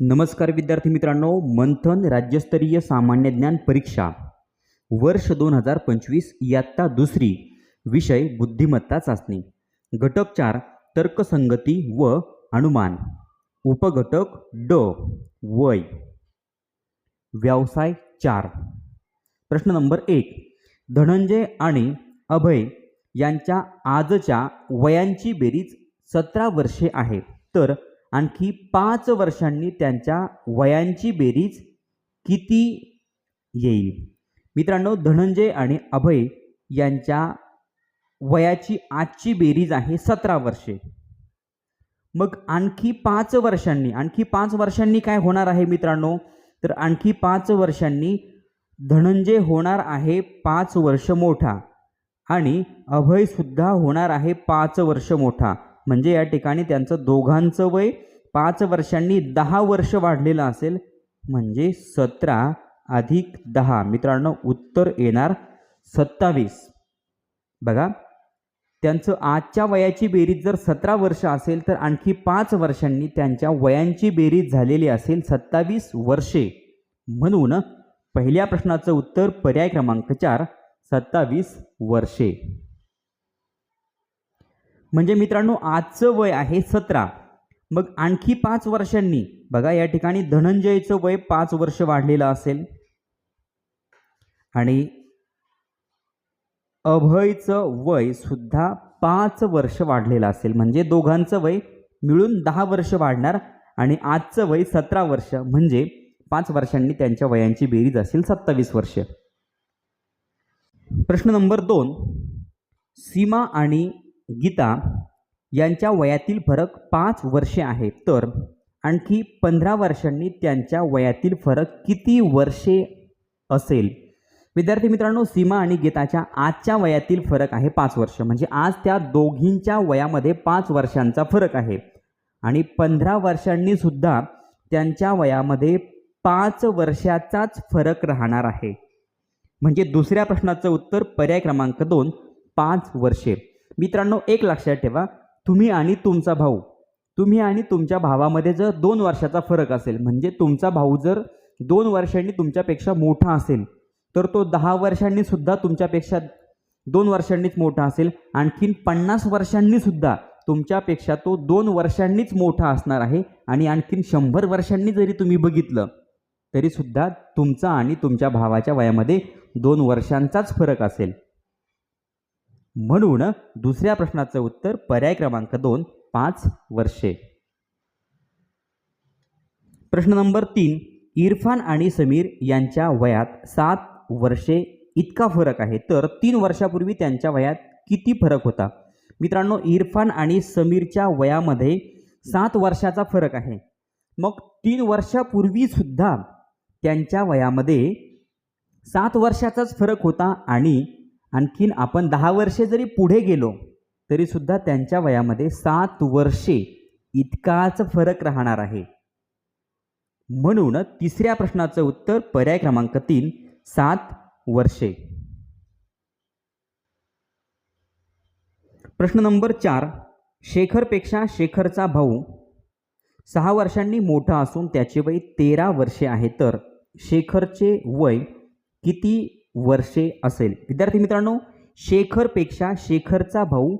नमस्कार विद्यार्थी मित्रांनो मंथन राज्यस्तरीय सामान्य ज्ञान परीक्षा. वर्ष दोन हजार पंचवीस इयत्ता दुसरी. विषय बुद्धिमत्ता चाचणी. घटक चार तर्कसंगती व अनुमान. उपघटक ड वय. व्यवसाय चार. प्रश्न नंबर एक. धनंजय आणि अभय यांच्या आजच्या वयांची बेरीज सतरा वर्षे आहे. तर आणखी पाच वर्षांनी त्यांच्या वयांची बेरीज किती येईल? मित्रांनो धनंजय आणि अभय यांच्या वयाची आजची बेरीज आहे सतरा वर्षे. मग आणखी पाच वर्षांनी आणखी पाच वर्षांनी काय होणार आहे मित्रांनो? तर आणखी पाच वर्षांनी धनंजय होणार आहे पाच वर्ष मोठा आणि अभयसुद्धा होणार आहे पाच वर्ष मोठा. म्हणजे या ठिकाणी त्यांचं दोघांचं वय पाच वर्षांनी दहा वर्ष वाढलेलं असेल. म्हणजे सतरा अधिक दहा. मित्रांनो उत्तर येणार सत्तावीस. बघा त्यांचं आजच्या वयाची बेरीज जर सतरा वर्ष असेल तर आणखी पाच वर्षांनी त्यांच्या वयांची बेरीज झालेली असेल सत्तावीस वर्षे. म्हणून पहिल्या प्रश्नाचं उत्तर पर्याय क्रमांक चार सत्तावीस वर्षे. म्हणजे मित्रांनो आजचं वय आहे सतरा. मग आणखी पाच वर्षांनी बघा या ठिकाणी धनंजयचं वय पाच वर्ष वाढलेलं असेल. आणि अभयचं वय सुद्धा पाच वर्ष वाढलेलं असेल. म्हणजे दोघांचं वय मिळून दहा वर्ष वाढणार आणि आजचं वय सतरा वर्ष. म्हणजे पाच वर्षांनी त्यांच्या वयांची बेरीज असेल सत्तावीस वर्ष. प्रश्न नंबर दोन. सीमा आणि गीता यांच्या वयातील फरक पाच वर्षे आहे तर आणखी पंधरा वर्षांनी त्यांच्या वयातील फरक किती वर्षे असेल? विद्यार्थी मित्रांनो सीमा आणि गीताच्या आजच्या वयातील फरक आहे पाच वर्ष. म्हणजे आज त्या दोघींच्या वयामध्ये पाच वर्षांचा फरक आहे. आणि पंधरा वर्षांनी सुद्धा त्यांच्या वयामध्ये पाच वर्षाचाच फरक राहणार आहे. म्हणजे दुसऱ्या प्रश्नाचं उत्तर पर्याय क्रमांक दोन पाच वर्षे. मित्रांनो एक लक्षात ठेवा तुम्ही आणि तुमचा भाऊ तुम्ही आणि तुमच्या भावामध्ये जर दोन वर्षाचा फरक असेल म्हणजे तुमचा भाऊ जर दोन वर्षांनी तुमच्यापेक्षा मोठा असेल तर तो दहा वर्षांनी सुद्धा तुमच्यापेक्षा दोन वर्षांनीच मोठा असेल आणखीन पन्नास वर्षांनी सुद्धा तुमच्यापेक्षा तो दोन वर्षांनीच मोठा असणार आहे आणि आणखीन शंभर वर्षांनी जरी तुम्ही बघितलं तरीसुद्धा तुमचा आणि तुमच्या भावाच्या वयामध्ये दोन वर्षांचाच फरक असेल. म्हणून दुसऱ्या प्रश्नाचं उत्तर पर्याय क्रमांक दोन पाच वर्षे. प्रश्न नंबर तीन इरफान आणि समीर यांच्या वयात सात वर्षे इतका फरक आहे. तर तीन वर्षापूर्वी त्यांच्या वयात किती फरक होता? मित्रांनो इरफान आणि समीरच्या वयामध्ये सात वर्षाचा फरक आहे. मग तीन वर्षापूर्वीसुद्धा त्यांच्या वयामध्ये सात वर्षाचाच फरक होता आणि आणखीन आपण दहा वर्षे जरी पुढे गेलो तरीसुद्धा त्यांच्या वयामध्ये सात वर्षे इतकाच फरक राहणार आहे. म्हणून तिसऱ्या प्रश्नाचं उत्तर पर्याय क्रमांक तीन सात वर्षे. प्रश्न नंबर चार शेखरपेक्षा शेखरचा भाऊ सहा वर्षांनी मोठा असून त्याचे वय तेरा वर्षे आहे तर शेखरचे वय किती वर्षे असेल. विद्यार्थी मित्रांनो शेखरपेक्षा शेखरचा भाऊ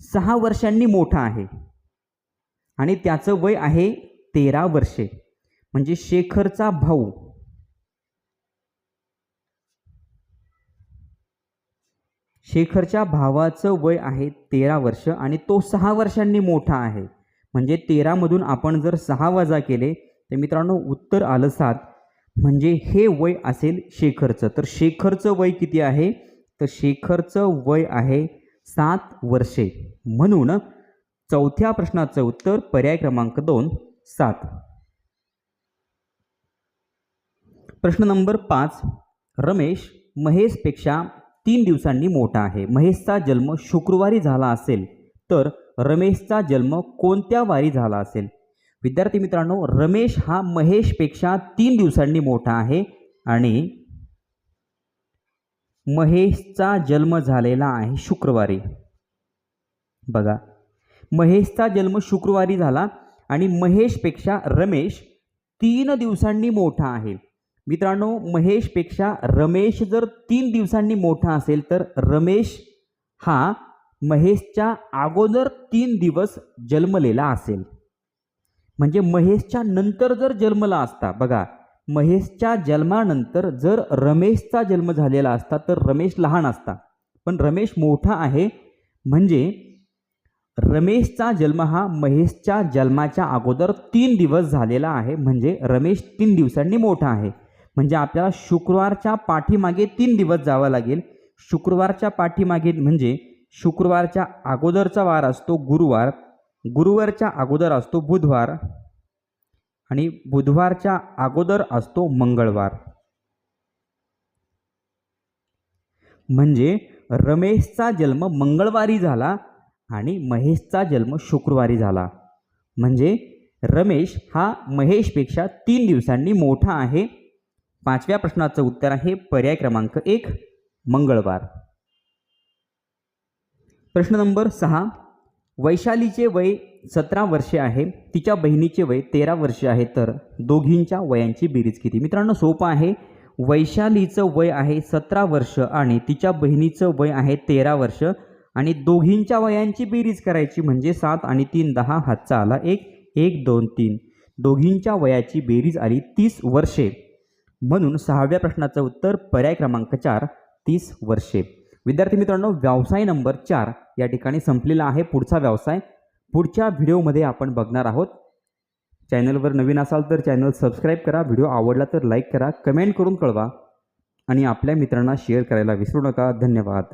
सहा वर्षांनी मोठा आहे. आणि त्याचं वय आहे तेरा वर्षे. म्हणजे शेखरचा भाऊ शेखरच्या भावाचं वय आहे तेरा वर्ष आणि तो सहा वर्षांनी मोठा आहे. म्हणजे तेरामधून आपण जर सहा वजा केले तर मित्रांनो उत्तर आलं सात. म्हणजे हे वय असेल शेखरचं. तर शेखरचं वय किती आहे? तर शेखरचं वय आहे सात वर्षे. म्हणून चौथ्या प्रश्नाचं उत्तर पर्याय क्रमांक दोन सात. प्रश्न नंबर पाच. रमेश महेशपेक्षा तीन दिवसांनी मोठा आहे. महेशचा जन्म शुक्रवारी झाला असेल तर रमेशचा जन्म कोणत्या वारी झाला असेल? विद्यार्थी मित्रांनो रमेश हा महेशपेक्षा तीन दिवसांनी मोठा आहे आणि महेशचा जन्म झालेला आहे शुक्रवारी. बघा महेशचा जन्म शुक्रवारी झाला आणि महेशपेक्षा रमेश तीन दिवसांनी मोठा आहे. मित्रांनो महेशपेक्षा रमेश जर तीन दिवसांनी मोठा असेल तर रमेश हा महेशच्या अगोदर तीन दिवस जन्मलेला असेल. म्हणजे महेशच्या नंतर जर जन्मला असता बघा महेशच्या जन्मानंतर जर रमेशचा जन्म झालेला असता तर रमेश लहान असता. पण रमेश मोठा आहे म्हणजे रमेशचा जन्म हा महेशच्या जन्माच्या अगोदर तीन दिवस झालेला आहे म्हणजे रमेश तीन दिवसांनी मोठा आहे. म्हणजे आपल्याला शुक्रवारच्या पाठीमागे तीन दिवस जावं लागेल. शुक्रवारच्या पाठीमागे म्हणजे शुक्रवारच्या अगोदरचा वार असतो गुरुवार. गुरुवारच्या अगोदर असतो बुधवार आणि बुधवारच्या अगोदर असतो मंगळवार. म्हणजे रमेशचा जन्म मंगळवारी झाला आणि महेशचा जन्म शुक्रवारी झाला. म्हणजे रमेश हा महेशपेक्षा तीन दिवसांनी मोठा आहे. पाचव्या प्रश्नाचं उत्तर आहे पर्याय क्रमांक एक मंगळवार. प्रश्न नंबर सहा वैशालीचे वय सतरा वर्षे आहे. तिच्या बहिणीचे वय तेरा वर्षे आहे. तर दोघींच्या वयांची बेरीज किती? मित्रांनो सोपं आहे. वैशालीचं वय आहे सतरा वर्ष आणि तिच्या बहिणीचं वय आहे तेरा वर्ष आणि दोघींच्या वयांची बेरीज करायची म्हणजे सात आणि तीन दहा हातचा आला एक एक दोन तीन. दोघींच्या वयाची बेरीज आली तीस वर्षे. म्हणून सहाव्या प्रश्नाचं उत्तर पर्याय क्रमांक चार तीस वर्षे. विद्यार्थी मित्रांनो व्यवसाय नंबर चार या ठिकाणी संपलेला आहे. पुढचा व्यवसाय पुढच्या व्हिडिओमध्ये आपण बघणार आहोत. चॅनलवर नवीन असाल तर चॅनल सबस्क्राईब करा. व्हिडिओ आवडला तर लाईक करा कमेंट करून कळवा आणि आपल्या मित्रांना शेअर करायला विसरू नका. धन्यवाद.